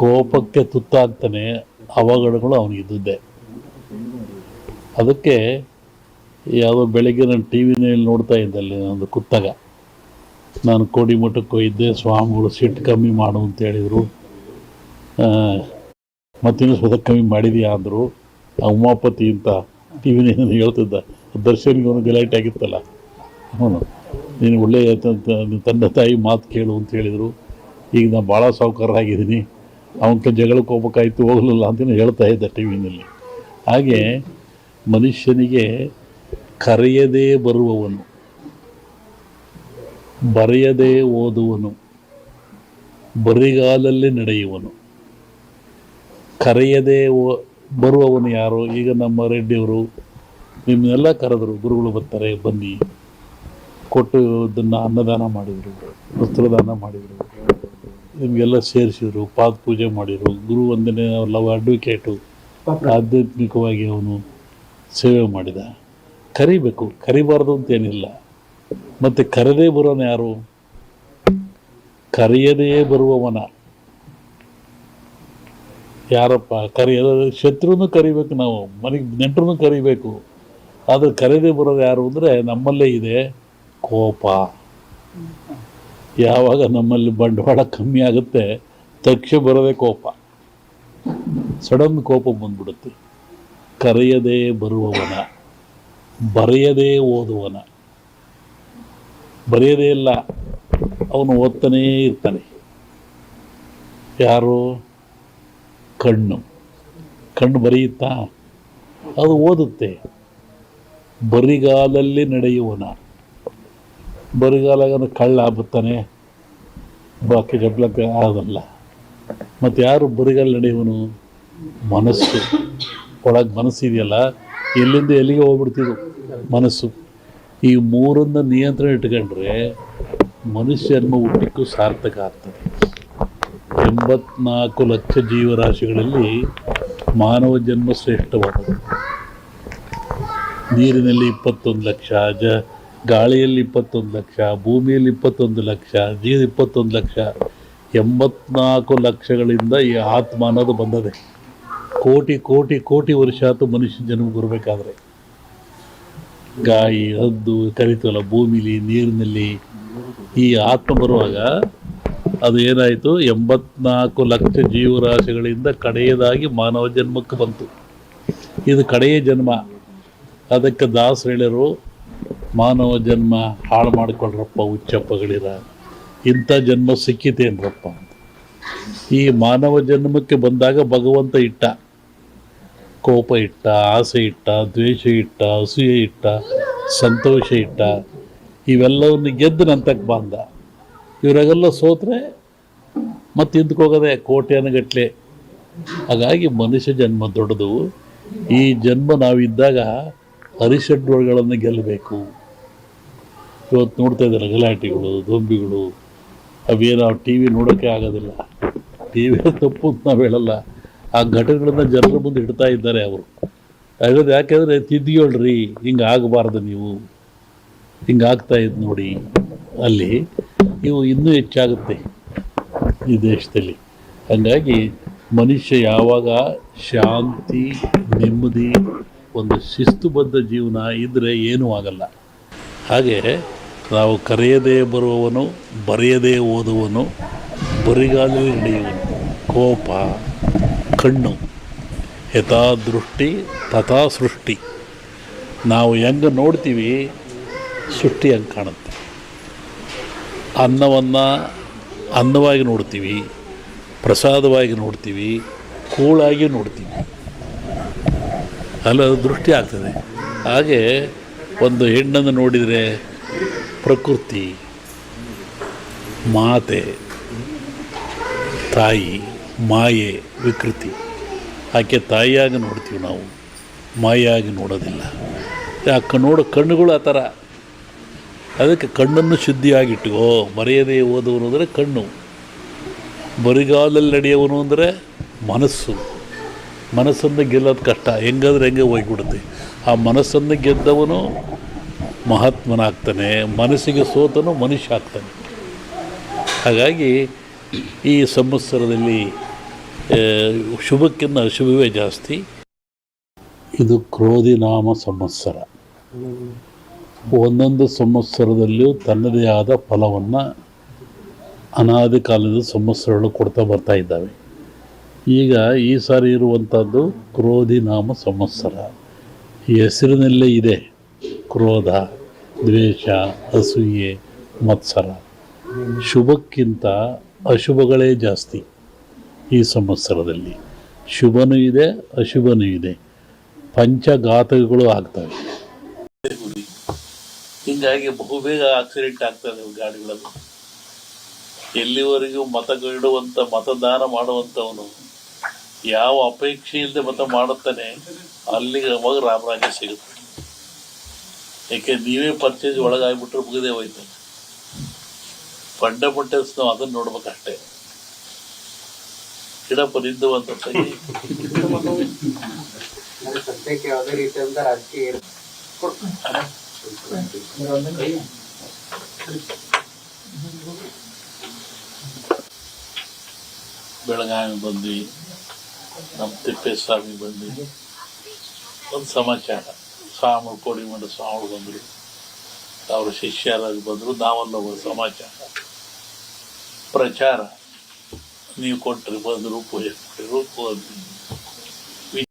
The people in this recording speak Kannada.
ಕೋಪಕ್ಕೆ ತುತ್ತಾಗ್ತಾನೆ ಅವಘಡಗಳು ಇದ್ದಿದ್ದೆ ಅದಕ್ಕೆ ಯಾವುದೋ ಬೆಳಗ್ಗೆ ನಾನು ಟಿ ವಿನಲ್ಲಿ ನೋಡ್ತಾ ಇದ್ದೆ ಅಲ್ಲಿ ಒಂದು ಕುತ್ತಾಗ. ನಾನು ಕೋಡಿಮಠಕ್ಕೆ ಹೋಗಿದ್ದೆ, ಸ್ವಾಮಿಗಳು ಸಿಟ್ಟು ಕಮ್ಮಿ ಮಾಡು ಅಂತ ಹೇಳಿದರು. ಮತ್ತಿನ್ನೂ ಸ್ವತಃ ಕಮ್ಮಿ ಮಾಡಿದೀಯಾ ಅಂದರು. ಉಮಾಪತಿ ಅಂತ ಟಿ ವಿನಲ್ಲಿ ಹೇಳ್ತಿದ್ದ, ದರ್ಶನ್ಗೆ ಅವನು ಗಲಾಟೆ ಆಗಿತ್ತಲ್ಲ. ಅವನು, ನೀನು ಒಳ್ಳೆಯ ತಂದೆ ತಾಯಿ ಮಾತು ಕೇಳು ಅಂತ ಹೇಳಿದರು. ಈಗ ನಾನು ಭಾಳ ಸಾಹುಕಾರರಾಗಿದ್ದೀನಿ ಅವನಕ್ಕೆ ಜಗಳಕ್ಕೆ ಹೋಗ್ಬೇಕಾಯ್ತು, ಹೋಗಲಿಲ್ಲ ಅಂತ ಹೇಳ್ತಾ ಇದ್ದೆ ಟಿ ವಿನಲ್ಲಿ. ಹಾಗೆ ಮನುಷ್ಯನಿಗೆ ಕರೆಯದೇ ಬರುವವನು, ಬರೆಯದೇ ಓದುವನು, ಬರಿಗಾಲಲ್ಲಿ ನಡೆಯುವನು, ಕರೆಯದೇ ಓ- ಬರುವವನು ಯಾರು? ಈಗ ನಮ್ಮ ರೆಡ್ಡಿಯವರು ನಿಮ್ಮನ್ನೆಲ್ಲ ಕರೆದರು, ಗುರುಗಳು ಬರ್ತಾರೆ, ಬನ್ನಿ. ಕೊಟ್ಟು ಇದನ್ನು ಅನ್ನದಾನ ಮಾಡಿದರು, ವಸ್ತ್ರದಾನ ಮಾಡಿದರು. ನಿಮಗೆಲ್ಲ ಸೇರಿಸಿದ್ರು ಪಾದ ಪೂಜೆ ಮಾಡಿದರು ಗುರು ವಂದನೆ ಲವ್ ಅಡ್ವೊಕೇಟು ಆಧ್ಯಾತ್ಮಿಕವಾಗಿ ಅವನು ಸೇವೆ ಮಾಡಿದ. ಕರಿಬೇಕು ಕರಿಬಾರ್ದು ಅಂತೇನಿಲ್ಲ. ಮತ್ತು ಕರೆದೇ ಬರೋನು ಯಾರು? ಕರೆಯದೇ ಬರುವವನ. ಯಾರಪ್ಪ? ಕರೆಯದ ಶತ್ರುನು ಕರಿಬೇಕು ನಾವು ಮನೆಗೆ ನೆಂಟ್ರೂ ಕರಿಬೇಕು. ಆದರೆ ಕರೆದೇ ಬರೋದು ಯಾರು ಅಂದರೆ ನಮ್ಮಲ್ಲೇ ಇದೆ ಕೋಪ. ಯಾವಾಗ ನಮ್ಮಲ್ಲಿ ಬಂಡವಾಳ ಕಮ್ಮಿ ಆಗುತ್ತೆ ತಕ್ಷ ಬರೋದೇ ಕೋಪ. ಸಡನ್ ಕೋಪ ಬಂದ್ಬಿಡುತ್ತೆ. ಕರೆಯದೇ ಬರುವವನ, ಬರೆಯದೇ ಓದುವನ ಬರೆಯದೇ ಇಲ್ಲ, ಅವನು ಓದ್ತಾನೇ ಇರ್ತಾನೆ. ಯಾರು? ಕಣ್ಣು. ಕಣ್ಣು ಬರೆಯುತ್ತಾ? ಅದು ಓದುತ್ತೆ. ಬರಿಗಾಲಲ್ಲಿ ನಡೆಯುವನ. ಬರಿಗಾಲಾಗ ಕಳ್ಳ ಬತ್ತಾನೆ ಬಾಕಿ ಜಬ್ಲಕ್ಕೆ ಆಗಲ್ಲ ಮತ್ತು ಯಾರು ಬರಿಗಾಲ ನಡೆಯುವನು? ಮನಸ್ಸು. ಒಳಗೆ ಮನಸ್ಸಿದೆಯಲ್ಲ ಎಲ್ಲಿಂದ ಎಲ್ಲಿಗೆ ಹೋಗ್ಬಿಡ್ತಿದ್ದು ಮನಸ್ಸು. ಈ ಮೂರನ್ನ ನಿಯಂತ್ರಣ ಇಟ್ಕೊಂಡ್ರೆ ಮನುಷ್ಯ ಜನ್ಮ ಹುಟ್ಟಿಕ್ಕೂ ಸಾರ್ಥಕ ಆಗ್ತದೆ. ಎಂಬತ್ನಾಲ್ಕು ಲಕ್ಷ ಜೀವರಾಶಿಗಳಲ್ಲಿ ಮಾನವ ಜನ್ಮ ಶ್ರೇಷ್ಠವಾದದ್ದು. ನೀರಿನಲ್ಲಿ ಇಪ್ಪತ್ತೊಂದು ಲಕ್ಷ, ಜ ಗಾಳಿಯಲ್ಲಿ ಇಪ್ಪತ್ತೊಂದು ಲಕ್ಷ, ಭೂಮಿಯಲ್ಲಿ ಇಪ್ಪತ್ತೊಂದು ಲಕ್ಷ ನೀರು ಇಪ್ಪತ್ತೊಂದು ಲಕ್ಷ, ಎಂಬತ್ನಾಲ್ಕು ಲಕ್ಷಗಳಿಂದ ಈ ಆತ್ಮ ಅನ್ನೋದು ಬಂದದೆ. ಕೋಟಿ ಕೋಟಿ ಕೋಟಿ ವರ್ಷ ಆತು ಮನುಷ್ಯ ಜನ್ಮ ಬರಬೇಕಾದ್ರೆ. ಗಾಯಿ, ಹದ್ದು ಕರಿತವಲ್ಲ ಭೂಮಿಲಿ, ನೀರಿನಲ್ಲಿ ಈ ಆತ್ಮ ಬರುವಾಗ ಅದು ಏನಾಯಿತು? ಎಂಬತ್ನಾಲ್ಕು ಲಕ್ಷ ಜೀವರಾಶಿಗಳಿಂದ ಕಡೆಯದಾಗಿ ಮಾನವ ಜನ್ಮಕ್ಕೆ ಬಂತು. ಇದು ಕಡೆಯ ಜನ್ಮ. ಅದಕ್ಕೆ ದಾಸರು ಹೇಳಿರು ಮಾನವ ಜನ್ಮ ಹಾಳು ಮಾಡಿಕೊಳ್ರಪ್ಪ ಹುಚ್ಚಪ್ಪಗಳಿರ ಇಂಥ ಜನ್ಮ ಸಿಕ್ಕಿತೇನ್ರಪ್ಪ? ಈ ಮಾನವ ಜನ್ಮಕ್ಕೆ ಬಂದಾಗ ಭಗವಂತ ಇಟ್ಟ. ಕೋಪ ಇಟ್ಟ, ಆಸೆ ಇಟ್ಟ, ದ್ವೇಷ ಇಟ್ಟ, ಅಸೂಯೆ ಇಟ್ಟ, ಸಂತೋಷ ಇಟ್ಟ. ಇವೆಲ್ಲವನ್ನು ಗೆದ್ದು ನಂತಕ್ಕೆ ಬಂದ. ಇವರಾಗೆಲ್ಲ ಸೋತ್ರೆ ಮತ್ತೆ ಹಿಂದ್ಕೋಗದೆ ಕೋಟ್ಯಾನಗಟ್ಲೆ. ಹಾಗಾಗಿ ಮನುಷ್ಯ ಜನ್ಮ ದೊಡ್ಡದು. ಈ ಜನ್ಮ ನಾವಿದ್ದಾಗ ಅರಿಷಡ್ಗಳನ್ನು ಗೆಲ್ಲಬೇಕು. ಇವತ್ತು ನೋಡ್ತಾ ಇದ್ದಾರೆ ಗಲಾಟೆಗಳು ದೊಂಬಿಗಳು ಅವೇನು ನಾವು ಟಿ ವಿ ನೋಡೋಕ್ಕೆ ಆಗೋದಿಲ್ಲ. ಟಿ ವಿ ತಪ್ಪು ಅಂತ ನಾವು ಹೇಳಲ್ಲ. ಆ ಘಟನೆಗಳನ್ನ ಜನರ ಮುಂದೆ ಇಡ್ತಾ ಇದ್ದಾರೆ ಅವರು. ಹೇಳೋದು ಯಾಕೆಂದರೆ ತಿದ್ದಿಯೊಳ್ರಿ, ಹಿಂಗೆ ಆಗಬಾರ್ದು ನೀವು. ಹಿಂಗೆ ಆಗ್ತಾ ಇದ್ದು ನೋಡಿ. ಅಲ್ಲಿ ಇವು ಇನ್ನೂ ಹೆಚ್ಚಾಗುತ್ತೆ ಈ ದೇಶದಲ್ಲಿ. ಹಾಗಾಗಿ ಮನುಷ್ಯ ಯಾವಾಗ ಶಾಂತಿ, ನೆಮ್ಮದಿ ಒಂದು ಶಿಸ್ತುಬದ್ಧ ಜೀವನ ಇದ್ದರೆ ಏನೂ ಆಗಲ್ಲ. ಹಾಗೆ ನಾವು ಕರೆಯದೇ ಬರುವವನು, ಬರೆಯದೇ ಓದುವನು ಬರಿಗಾಲಲ್ಲಿ ನಡೆಯುವನು ಕೋಪ, ಕಣ್ಣು ಯಥಾ ದೃಷ್ಟಿ ತಥಾ ಸೃಷ್ಟಿ ನಾವು ಹೆಂಗೆ ನೋಡ್ತೀವಿ, ಸೃಷ್ಟಿ ಹಂಗೆ ಕಾಣುತ್ತೆ. ಅನ್ನವನ್ನು ಅನ್ನವಾಗಿ ನೋಡ್ತೀವಿ, ಪ್ರಸಾದವಾಗಿ ನೋಡ್ತೀವಿ, ಕೂಳಾಗಿ ನೋಡ್ತೀವಿ. ಅಲ್ಲ ದೃಷ್ಟಿ ಆಗ್ತದೆ. ಹಾಗೆ ಒಂದು ಹೆಣ್ಣನ್ನು ನೋಡಿದರೆ ಪ್ರಕೃತಿ, ಮಾತೆ, ತಾಯಿ, ಮಾಯೆ, ವಿಕೃತಿ. ಆಕೆ ತಾಯಿಯಾಗಿ ನೋಡ್ತೀವಿ ನಾವು ಮಾಯಾಗಿ ನೋಡೋದಿಲ್ಲ. ಆ ನೋಡೋ, ಕಣ್ಣುಗಳು ಆ ಥರ. ಅದಕ್ಕೆ ಕಣ್ಣನ್ನು ಶುದ್ಧಿಯಾಗಿಟ್ಟುಕೋ. ಮರೆಯದೇ ಓದುವನು ಅಂದರೆ ಕಣ್ಣು. ಬರಿಗಾಲಲ್ಲಿ ನಡೆಯವನು ಅಂದರೆ ಮನಸ್ಸು. ಮನಸ್ಸನ್ನು ಗೆಲ್ಲೋದು ಕಷ್ಟ. ಹೆಂಗಾದ್ರೆ ಹೆಂಗೆ ಹೋಗ್ಬಿಡುತ್ತೆ. ಆ ಮನಸ್ಸನ್ನು ಗೆದ್ದವನು ಮಹಾತ್ಮನಾಗ್ತಾನೆ, ಮನಸ್ಸಿಗೆ ಸೋತನು ಮನುಷ್ಯ ಆಗ್ತಾನೆ. ಹಾಗಾಗಿ ಈ ಸಂವತ್ಸರದಲ್ಲಿ ಶುಭಕ್ಕಿಂತ ಅಶುಭವೇ ಜಾಸ್ತಿ. ಇದು ಕ್ರೋಧಿ ನಾಮ ಸಂವತ್ಸರ. ಒಂದೊಂದು ಸಂವತ್ಸರದಲ್ಲಿಯೂ ತನ್ನದೇ ಆದ ಫಲವನ್ನು ಅನಾದಿ ಕಾಲದ ಸಂವತ್ಸರಗಳು ಕೊಡ್ತಾ ಬರ್ತಾ ಇದ್ದಾವೆ. ಈಗ ಈ ಸಾರಿ ಇರುವಂಥದ್ದು ಕ್ರೋಧಿ ನಾಮ ಸಂವತ್ಸರ. ಈ ಹೆಸರಿನಲ್ಲೇ ಇದೆ ಕ್ರೋಧ, ದ್ವೇಷ, ಅಸೂಯೆ, ಮತ್ಸರ. ಶುಭಕ್ಕಿಂತ ಅಶುಭಗಳೇ ಜಾಸ್ತಿ ಈ ಸಂವತ್ಸರದಲ್ಲಿ. ಶುಭನೂ ಇದೆ, ಅಶುಭನೂ ಇದೆ. ಪಂಚಘಾತಗಳು ಆಗ್ತವೆ. ಹೀಗಾಗಿ ಬಹುಬೇಗ ಆಕ್ಸಿಡೆಂಟ್ ಆಗ್ತದೆ ಗಾಡಿಗಳಲ್ಲಿ. ಎಲ್ಲಿವರೆಗೂ ಮತ ಇಡುವಂತ ಮತದಾನ ಮಾಡುವಂತವನು ಯಾವ ಅಪೇಕ್ಷೆ ಇಲ್ಲದೆ ಮತ್ತೆ ಮಾಡುತ್ತಾನೆ ಅಲ್ಲಿಗೆ ಅವಾಗ ರಾಮರಾಜ್ಯ ಸಿಗುತ್ತೆ. ಯಾಕೆ ನೀವೇ ಪರ್ಚೇಸ್ ಒಳಗಾಗ್ಬಿಟ್ರೆ ಮುಗಿದೇ ಹೋಯ್ತು. ಫಂಡಮೆಂಟಲ್ಸ್ ನಾವು ಅದನ್ನ ನೋಡ್ಬೇಕಷ್ಟೇ. ಗಿಡಪ್ಪ ನಿಂದು ಅಂತ ತೆಗಿ. ಅಂದ್ರೆ ಸದ್ಯಕ್ಕೆ ಯಾವುದೇ ರೀತಿಯಾದ ರಾಜಕೀಯ ಬೆಳಗಾವಿ ಬಂದ್ವಿ. ನಮ್ಮ ತಿಪ್ಪೇಸ್ವಾಮಿ ಬಂದಿದ್ದು ಒಂದು ಸಮಾಚಾರ. ಸ್ವಾಮಿ ಕೋಡಿಮಠ ಸ್ವಾಮಿಗಳು ಬಂದರು. ಅವ್ರ ಶಿಷ್ಯರಾಗಿ ಬಂದರು. ನಾವಲ್ಲ ಒಂದು ಸಮಾಚಾರ. ಪ್ರಚಾರ. ನೀವು ಕೊಟ್ಟರೆ ಬಂದರು, ಪೂಜೆ ಕೊಟ್ಟರು